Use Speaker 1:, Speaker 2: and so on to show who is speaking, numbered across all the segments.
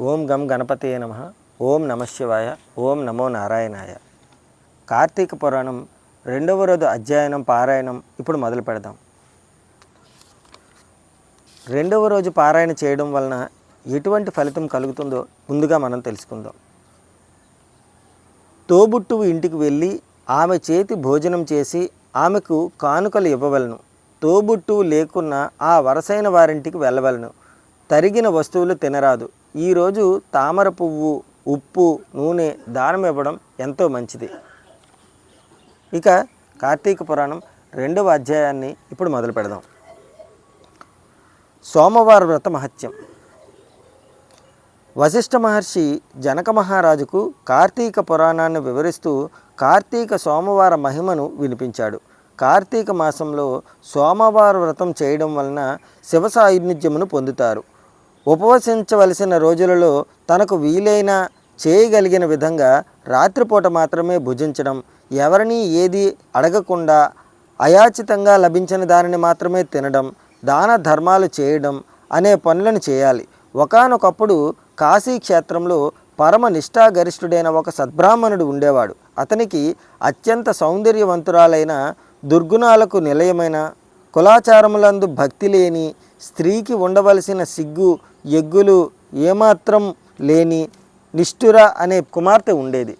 Speaker 1: ఓం గం గణపతే నమ. ఓం నమశివాయ ఓం నమో నారాయణాయ. కార్తీక పురాణం రెండవ రోజు అధ్యయనం పారాయణం ఇప్పుడు మొదలు పెడదాం. రెండవ రోజు పారాయణ చేయడం వలన ఎటువంటి ఫలితం కలుగుతుందో ముందుగా మనం తెలుసుకుందాం. తోబుట్టువు ఇంటికి వెళ్ళి ఆమె చేతి భోజనం చేసి ఆమెకు కానుకలు ఇవ్వవలను. తోబుట్టువు లేకున్నా ఆ వరసైన వారింటికి వెళ్ళవలను. తరిగిన వస్తువులు తినరాదు. ఈరోజు తామర పువ్వు ఉప్పు నూనె దానం ఇవ్వడం ఎంతో మంచిది. ఇక కార్తీక పురాణం రెండవ అధ్యాయాన్ని ఇప్పుడు మొదలు పెడదాం. సోమవార వ్రత మహత్యం. వశిష్ఠ మహర్షి జనక మహారాజుకు కార్తీక పురాణాన్ని వివరిస్తూ కార్తీక సోమవార మహిమను వినిపించాడు. కార్తీక మాసంలో సోమవార వ్రతం చేయడం వలన శివ సాయుధ్యమును పొందుతారు. ఉపవసించవలసిన రోజులలో తనకు వీలైన చేయగలిగిన విధంగా రాత్రిపూట మాత్రమే భుజించడం ఎవరిని ఏది అడగకుండా అయాచితంగా లభించిన దానిని మాత్రమే తినడం దాన ధర్మాలు చేయడం అనే పనులను చేయాలి. ఒకానొకప్పుడు కాశీ క్షేత్రంలో పరమ నిష్ఠాగరిష్ఠుడైన ఒక సద్బ్రాహ్మణుడు ఉండేవాడు. అతనికి అత్యంత సౌందర్యవంతురాలైన దుర్గుణాలకు నిలయమైన కులాచారములందు భక్తి లేని స్త్రీకి ఉండవలసిన సిగ్గు ఎగ్గులు ఏమాత్రం లేని నిష్ఠుర అనే కుమార్తె ఉండేది.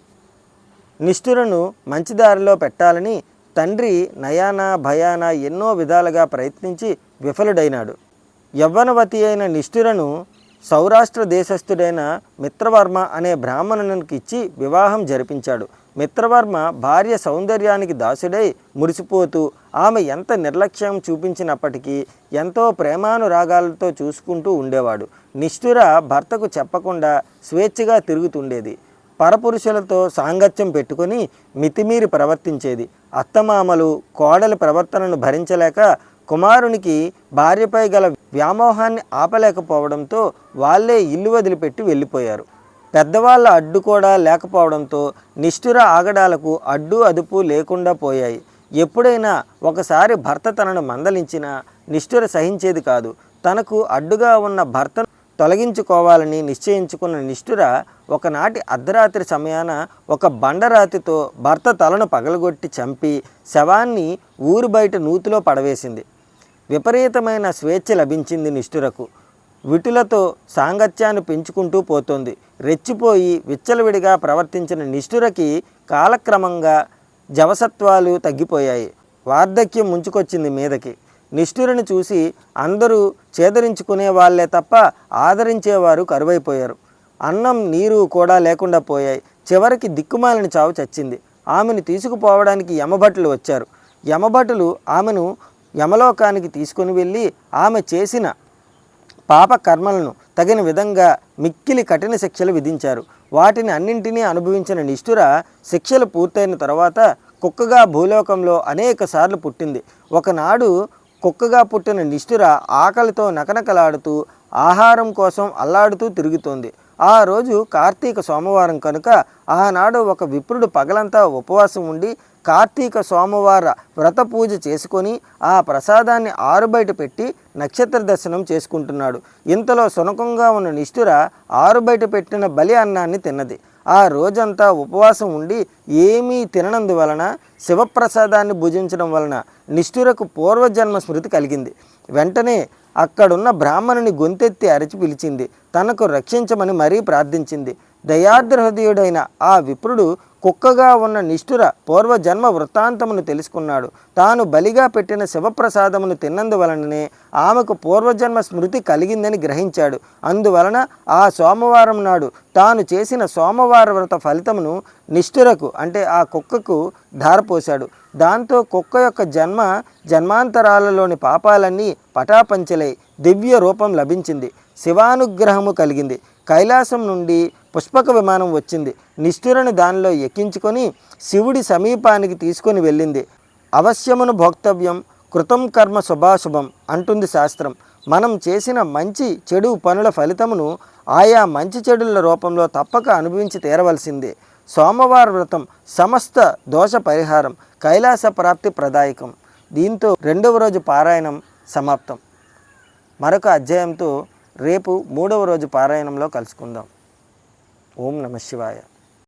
Speaker 1: నిష్ఠురను మంచి దారిలో పెట్టాలని తండ్రి నయాన భయాన ఎన్నో విధాలుగా ప్రయత్నించి విఫలుడైనాడు. యవ్వనవతి అయిన నిష్ఠురను సౌరాష్ట్ర దేశస్థుడైన మిత్రవర్మ అనే బ్రాహ్మణునికి ఇచ్చి వివాహం జరిపించాడు. మిత్రవర్మ భార్య సౌందర్యానికి దాసుడై మురిసిపోతూ ఆమె ఎంత నిర్లక్ష్యం చూపించినప్పటికీ ఎంతో ప్రేమానురాగాలతో చూసుకుంటూ ఉండేవాడు. నిష్ఠుర భర్తకు చెప్పకుండా స్వేచ్ఛగా తిరుగుతుండేది. పరపురుషులతో సాంగత్యం పెట్టుకొని మితిమీరి ప్రవర్తించేది. అత్తమామలు కోడలి ప్రవర్తనను భరించలేక కుమారునికి భార్యపై గల వ్యామోహాన్ని ఆపలేకపోవడంతో వాళ్ళే ఇల్లు వదిలిపెట్టి వెళ్ళిపోయారు. పెద్దవాళ్ళ అడ్డు కూడా లేకపోవడంతో నిష్ఠుర ఆగడాలకు అడ్డు అదుపు లేకుండా పోయాయి. ఎప్పుడైనా ఒకసారి భర్త తనను మందలించినా నిష్ఠుర సహించేది కాదు. తనకు అడ్డుగా ఉన్న భర్తను తొలగించుకోవాలని నిశ్చయించుకున్న నిష్ఠుర ఒకనాటి అర్ధరాత్రి సమయాన ఒక బండరాతితో భర్త తలను పగలగొట్టి చంపి శవాన్ని ఊరు బయట నూతిలో పడవేసింది. విపరీతమైన స్వేచ్ఛ లభించింది నిష్ఠురకు. విటులతో సాంగత్యాన్ని పెంచుకుంటూ పోతోంది. రెచ్చిపోయి విచ్చలవిడిగా ప్రవర్తించిన నిష్ఠురకి కాలక్రమంగా జవసత్వాలు తగ్గిపోయాయి. వార్ధక్యం ముంచుకొచ్చింది మీదకి. నిష్ఠురిని చూసి అందరూ చేదరించుకునే వాళ్ళే తప్ప ఆదరించేవారు కరువైపోయారు. అన్నం నీరు కూడా లేకుండా పోయాయి. చివరికి దిక్కుమాలిన చావు చచ్చింది. ఆమెను తీసుకుపోవడానికి యమభటులు వచ్చారు. యమభటులు ఆమెను యమలోకానికి తీసుకొని వెళ్ళి ఆమె చేసిన పాప కర్మలను తగిన విధంగా మిక్కిలి కఠిన శిక్షలు విధించారు. వాటిని అన్నింటినీ అనుభవించిన నిష్ఠుర శిక్షలు పూర్తయిన తర్వాత కుక్కగా భూలోకంలో అనేక సార్లు పుట్టింది. ఒకనాడు కుక్కగా పుట్టిన నిష్ఠుర ఆకలితో నకనకలాడుతూ ఆహారం కోసం అల్లాడుతూ తిరుగుతోంది. ఆ రోజు కార్తీక సోమవారం కనుక ఆనాడు ఒక విప్రుడు పగలంతా ఉపవాసం ఉండి కార్తీక సోమవార వ్రత పూజ చేసుకొని ఆ ప్రసాదాన్ని ఆరుబయట పెట్టి నక్షత్ర దర్శనం చేసుకుంటున్నాడు. ఇంతలో సునకంగా ఉన్న నిష్ఠుర ఆరుబయట పెట్టిన బలి అన్నాన్ని తిన్నది. ఆ రోజంతా ఉపవాసం ఉండి ఏమీ తిననందువలన శివప్రసాదాన్ని భుజించడం వలన నిష్ఠురకు పూర్వజన్మ స్మృతి కలిగింది. వెంటనే అక్కడున్న బ్రాహ్మణుని గొంతెత్తి అరిచి పిలిచింది. తనకు రక్షించమని మరీ ప్రార్థించింది. దయార్ద్రహృదయుడైన ఆ విప్రుడు కుక్కగా ఉన్న నిష్ఠుర పూర్వజన్మ వృత్తాంతమును తెలుసుకున్నాడు. తాను బలిగా పెట్టిన శివప్రసాదమును తిన్నందువలననే ఆమెకు పూర్వజన్మ స్మృతి కలిగిందని గ్రహించాడు. అందువలన ఆ సోమవారం నాడు తాను చేసిన సోమవార వ్రత ఫలితమును నిష్ఠురకు అంటే ఆ కుక్కకు ధారపోశాడు. దాంతో కుక్క యొక్క జన్మ జన్మాంతరాలలోని పాపాలన్నీ పటాపంచలై దివ్య రూపం లభించింది. శివానుగ్రహము కలిగింది. కైలాసం నుండి పుష్పక విమానం వచ్చింది. నిష్ఠురను దానిలో ఎక్కించుకొని శివుడి సమీపానికి తీసుకొని వెళ్ళింది. అవశ్యమును భోక్తవ్యం కృతం కర్మ శుభాశుభం అంటుంది శాస్త్రం. మనం చేసిన మంచి చెడు పనుల ఫలితమును ఆయా మంచి చెడుల రూపంలో తప్పక అనుభవించి తీరవలసిందే. సోమవార వ్రతం సమస్త దోష పరిహారం కైలాస ప్రాప్తి ప్రదాయకం. దీంతో రెండవ రోజు పారాయణం సమాప్తం. మరొక అధ్యాయంతో రేపు మూడవ రోజు పారాయణంలో కలుసుకుందాం. ఓం నమ శివాయ.